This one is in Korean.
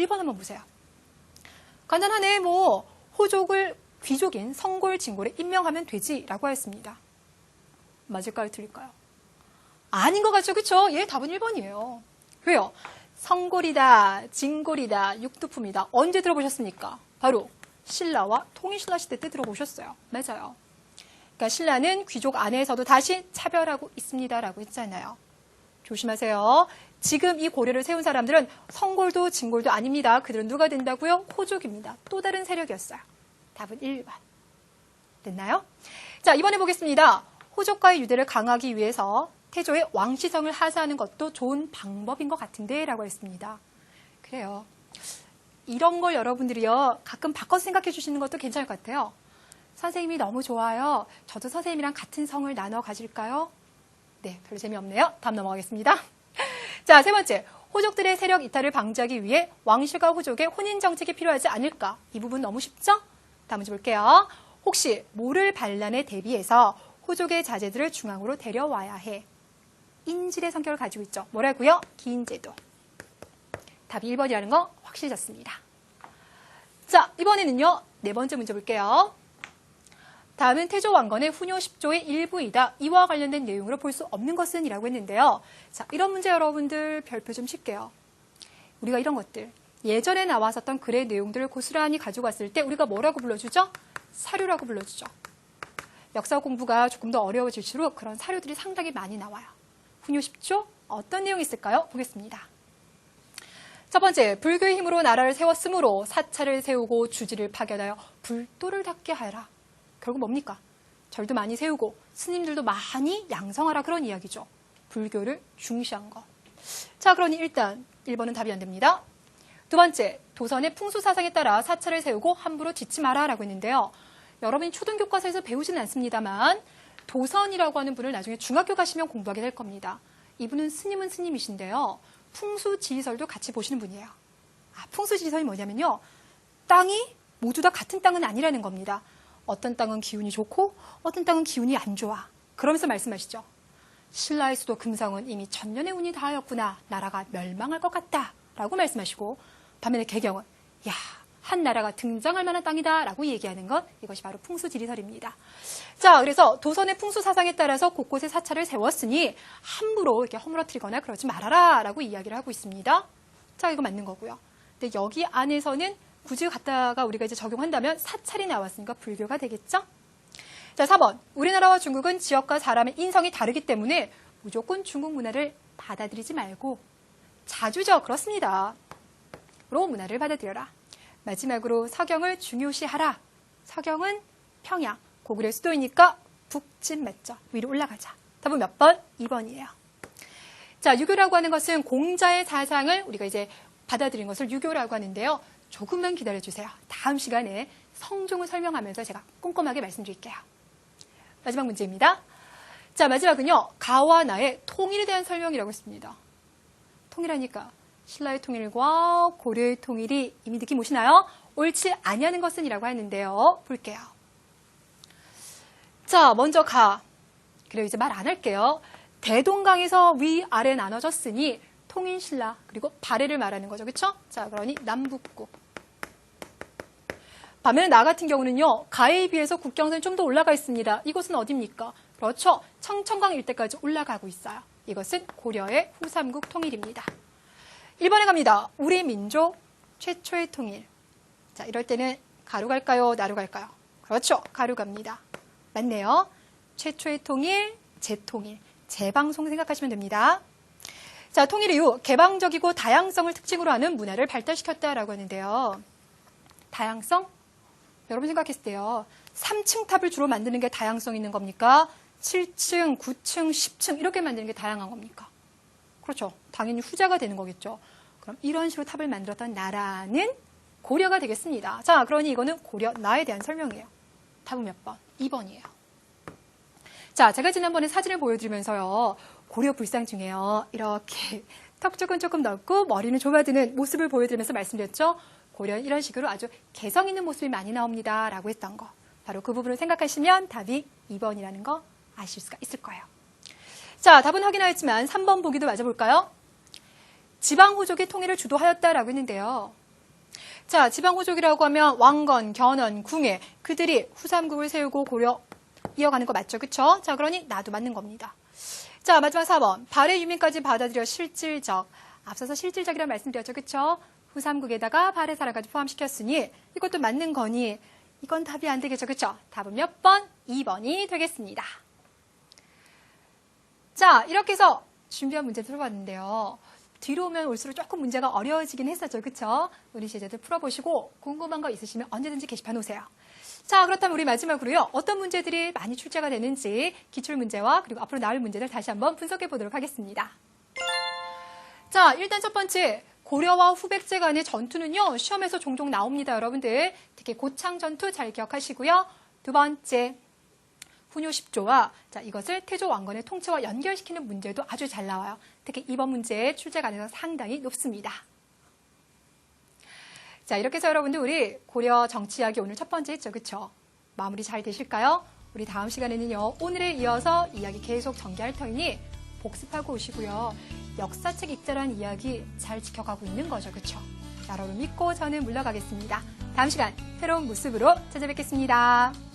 1번 한번 보세요. 간단하네. 뭐 호족을 귀족인 성골 진골에 임명하면 되지라고 하였습니다. 맞을까요? 틀릴까요? 아닌 것 같죠? 그쵸? 예, 답은 1번이에요. 왜요? 성골이다, 진골이다, 육두품이다. 언제 들어보셨습니까? 바로 신라와 통일신라 시대 때 들어보셨어요. 맞아요. 그러니까 신라는 귀족 안에서도 다시 차별하고 있습니다라고 했잖아요. 조심하세요. 지금 이 고려를 세운 사람들은 성골도 진골도 아닙니다. 그들은 누가 된다고요? 호족입니다. 또 다른 세력이었어요. 답은 1번. 됐나요? 자, 이번에 보겠습니다. 호족과의 유대를 강하기 위해서 태조의 왕시성을 하사하는 것도 좋은 방법인 것 같은데 라고 했습니다. 그래요. 이런 걸 여러분들이요. 가끔 바꿔서 생각해 주시는 것도 괜찮을 것 같아요. 선생님이 너무 좋아요. 저도 선생님이랑 같은 성을 나눠 가질까요? 네, 별로 재미없네요. 다음 넘어가겠습니다. 자, 세 번째. 호족들의 세력 이탈을 방지하기 위해 왕실과 호족의 혼인 정책이 필요하지 않을까? 이 부분 너무 쉽죠? 다음 문제 볼게요. 혹시 모를 반란에 대비해서 호족의 자제들을 중앙으로 데려와야 해. 인질의 성격을 가지고 있죠. 뭐라고요? 기인제도. 답이 1번이라는 거 확실해졌습니다. 자, 이번에는요. 네 번째 문제 볼게요. 다음은 태조 왕건의 훈요 10조의 일부이다. 이와 관련된 내용으로 볼 수 없는 것은 이라고 했는데요. 자, 이런 문제 여러분들 별표 좀 칠게요. 우리가 이런 것들 예전에 나왔었던 글의 내용들을 고스란히 왔을 때 우리가 뭐라고 불러주죠? 사료라고 불러주죠. 역사 공부가 조금 더 어려워질수록 그런 사료들이 상당히 많이 나와요. 훈요 10조 어떤 내용이 있을까요? 보겠습니다. 첫 번째, 불교의 힘으로 나라를 세웠으므로 사찰을 세우고 주지를 파견하여 불도를 닦게 하여라. 결국 뭡니까? 절도 많이 세우고 스님들도 많이 양성하라 그런 이야기죠. 불교를 중시한 것. 자, 그러니 일단 1번은 답이 안 됩니다. 두 번째, 도선의 풍수 사상에 따라 사찰을 세우고 함부로 짓지 마라라고 했는데요. 여러분이 초등교 과서에서 배우지는 않습니다만 도선이라고 하는 분을 나중에 중학교 가시면 공부하게 될 겁니다. 이분은 스님은 스님이신데요. 풍수지리설도 같이 보시는 분이에요. 아, 풍수지리설이 뭐냐면요. 땅이 모두 다 같은 땅은 아니라는 겁니다. 어떤 땅은 기운이 좋고 어떤 땅은 기운이 안 좋아. 그러면서 말씀하시죠. 신라의 수도 금성은 이미 천년의 운이 닿았구나. 나라가 멸망할 것 같다. 라고 말씀하시고 반면에 개경은 야, 한 나라가 등장할 만한 땅이다. 라고 얘기하는 것 이것이 바로 풍수지리설입니다. 자, 그래서 도선의 풍수 사상에 따라서 곳곳에 사찰을 세웠으니 함부로 이렇게 허물어뜨리거나 그러지 말아라. 라고 이야기를 하고 있습니다. 자, 이거 맞는 거고요. 근데 여기 안에서는 굳이 갖다가 우리가 이제 적용한다면 사찰이 나왔으니까 불교가 되겠죠? 자, 4번. 우리나라와 중국은 지역과 사람의 인성이 다르기 때문에 무조건 중국 문화를 받아들이지 말고 자주죠. 그렇습니다. 로 문화를 받아들여라. 마지막으로 서경을 중요시하라. 서경은 평양, 고구려 수도이니까 북진 맞죠. 위로 올라가자. 답은 몇 번? 2번이에요. 자, 유교라고 하는 것은 공자의 사상을 우리가 이제 받아들인 것을 유교라고 하는데요. 조금만 기다려주세요. 다음 시간에 성종을 설명하면서 제가 꼼꼼하게 말씀드릴게요. 마지막 문제입니다. 자, 마지막은요. 가와 나의 통일에 대한 설명이라고 했습니다. 통일하니까 신라의 통일과 고려의 통일이 이미 느낌 오시나요? 옳지 아니하는 것은 이라고 했는데요. 볼게요. 자, 먼저 가. 그래요. 이제 말 안 할게요. 대동강에서 위아래 나눠졌으니 통일신라 그리고 발해를 말하는 거죠. 그렇죠? 자, 그러니 남북국. 반면에 나 같은 경우는요. 가에 비해서 국경선이 좀 더 올라가 있습니다. 이곳은 어디입니까? 그렇죠. 청천강 일대까지 올라가고 있어요. 이것은 고려의 후삼국 통일입니다. 1번에 갑니다. 우리 민족 최초의 통일. 자, 이럴 때는 가루 갈까요? 나루 갈까요? 그렇죠. 가루 갑니다. 맞네요. 최초의 통일, 재통일, 재방송 생각하시면 됩니다. 자, 통일 이후 개방적이고 다양성을 특징으로 하는 문화를 발달시켰다라고 하는데요. 다양성? 여러분 생각했을 때요. 3층 탑을 주로 만드는 게 다양성 있는 겁니까? 7층, 9층, 10층 이렇게 만드는 게 다양한 겁니까? 그렇죠. 당연히 후자가 되는 거겠죠. 그럼 이런 식으로 탑을 만들었던 나라는 고려가 되겠습니다. 자, 그러니 이거는 고려 나에 대한 설명이에요. 답은 몇 번? 2번이에요. 자, 제가 지난번에 사진을 보여드리면서요. 고려 불상 중에요. 이렇게 턱 쪽은 조금 넓고 머리는 좁아드는 모습을 보여드리면서 말씀드렸죠. 고려 이런 식으로 아주 개성 있는 모습이 많이 나옵니다. 라고 했던 거. 바로 그 부분을 생각하시면 답이 2번이라는 거 아실 수가 있을 거예요. 자, 답은 확인하였지만 3번 보기도 맞아볼까요? 지방 호족의 통일을 주도하였다라고 했는데요. 자, 지방호족이라고 하면 왕건, 견원, 궁예 그들이 후삼국을 세우고 고려 이어가는 거 맞죠? 그쵸? 자, 그러니 나도 맞는 겁니다. 자, 마지막 4번. 발의 유민까지 받아들여 실질적. 앞서서 실질적이라는 말씀드렸죠. 그쵸? 후삼국에다가 발의 사랑까지 포함시켰으니 이것도 맞는 거니 이건 답이 안 되겠죠. 그쵸? 답은 몇 번? 2번이 되겠습니다. 자, 이렇게 해서 준비한 문제 풀어봤는데요. 뒤로 오면 올수록 조금 문제가 어려워지긴 했었죠. 그쵸? 우리 제자들 풀어보시고 궁금한 거 있으시면 언제든지 게시판 오세요. 자, 그렇다면 우리 마지막으로요. 어떤 문제들이 많이 출제가 되는지 기출 문제와 그리고 앞으로 나올 문제들 다시 한번 분석해 보도록 하겠습니다. 자, 일단 첫 번째. 고려와 후백제 간의 전투는요, 시험에서 종종 나옵니다, 여러분들. 특히 고창 전투 잘 기억하시고요. 두 번째. 훈요 10조와 자, 이것을 태조 왕건의 통치와 연결시키는 문제도 아주 잘 나와요. 특히 이번 문제의 출제 가능성 상당히 높습니다. 자, 이렇게 해서 여러분들 우리 고려 정치 이야기 오늘 첫 번째 했죠. 그쵸? 마무리 잘 되실까요? 우리 다음 시간에는요. 오늘에 이어서 이야기 계속 전개할 터이니 복습하고 오시고요. 역사책 읽자란 이야기 잘 지켜가고 있는 거죠. 그쵸? 여러분 믿고 저는 물러가겠습니다. 다음 시간 새로운 모습으로 찾아뵙겠습니다.